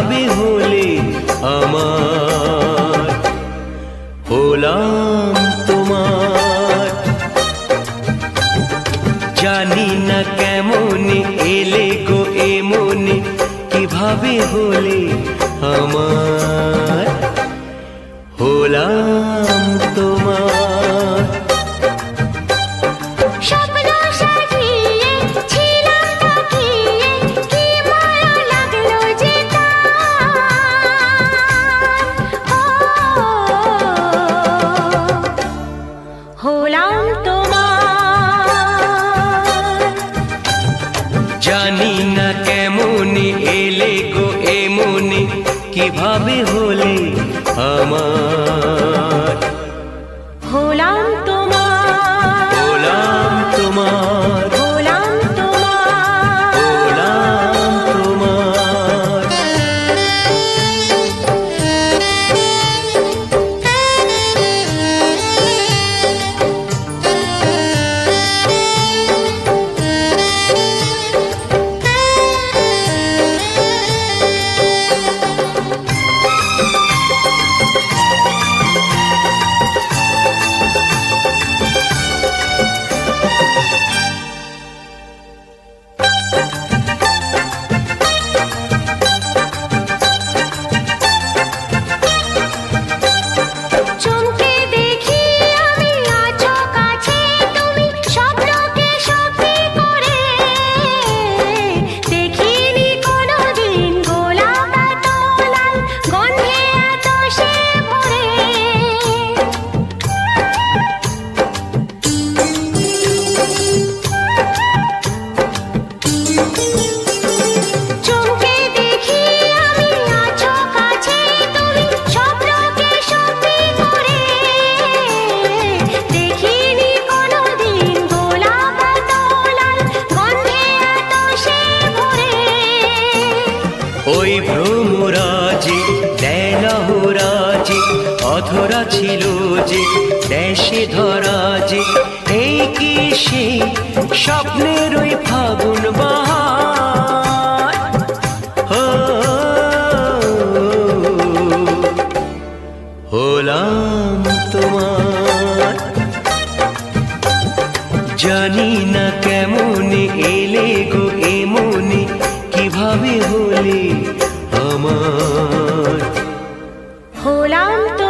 কীভাবে হলে আমার, হলাম তোমার। জানি না কেমন এলে গো এমন, কীভাবে হলে আমার, হলাম হলাম তোমার। না কেমনে এলে গো এ মনে কীভাবে হলে আমার? ছিল যে, দেশে ধরা যে, এই কি সে স্বপ্নের ওই ফাগুন বাহার? হলাম তোমার। জানি না কেমনে এলে গো এ মনে কীভাবে হলে আমার? হলাম তোমার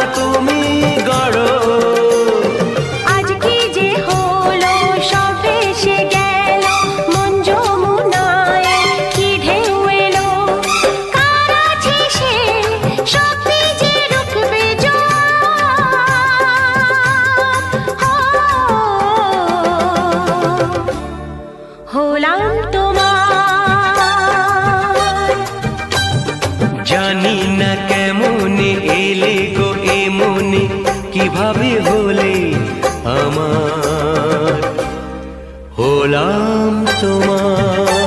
জানি না কেমনে এলে গো এ মনে কীভাবে হলে আমার? হলাম তোমার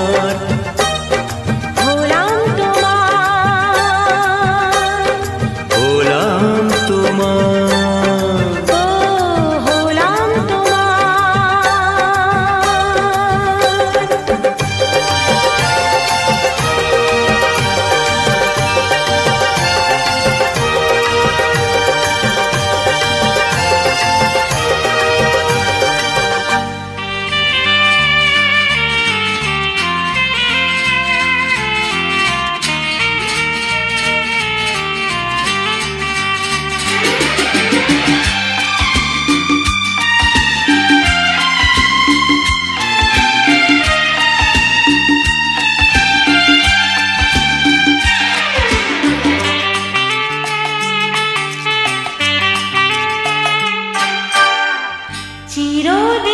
চিরদিন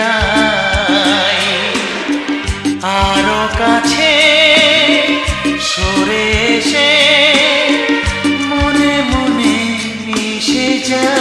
নাই আরও কাছে সরে এসে মনে মনে মিশে যায়।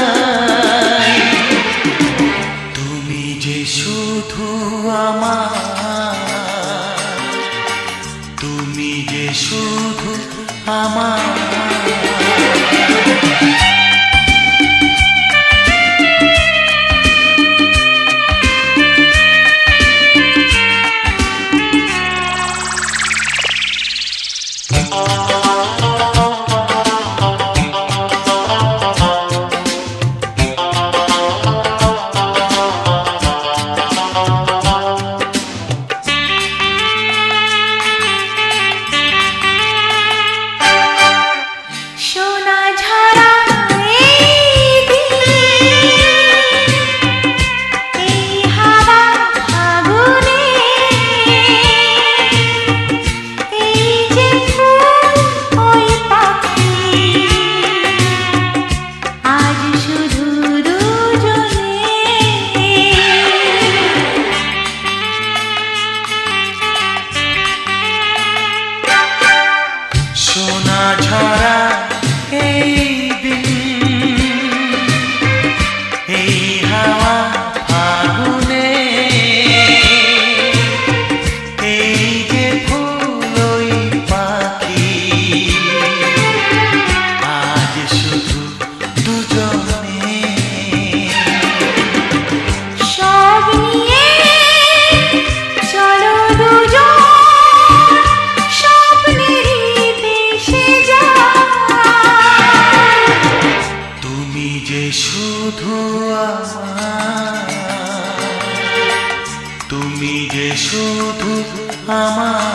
সোনা ঝরা শুধু তুমি যে শুধু আমার